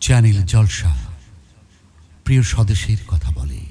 Channel জলসা। প্রিয় স্বদেশের কথা বলে।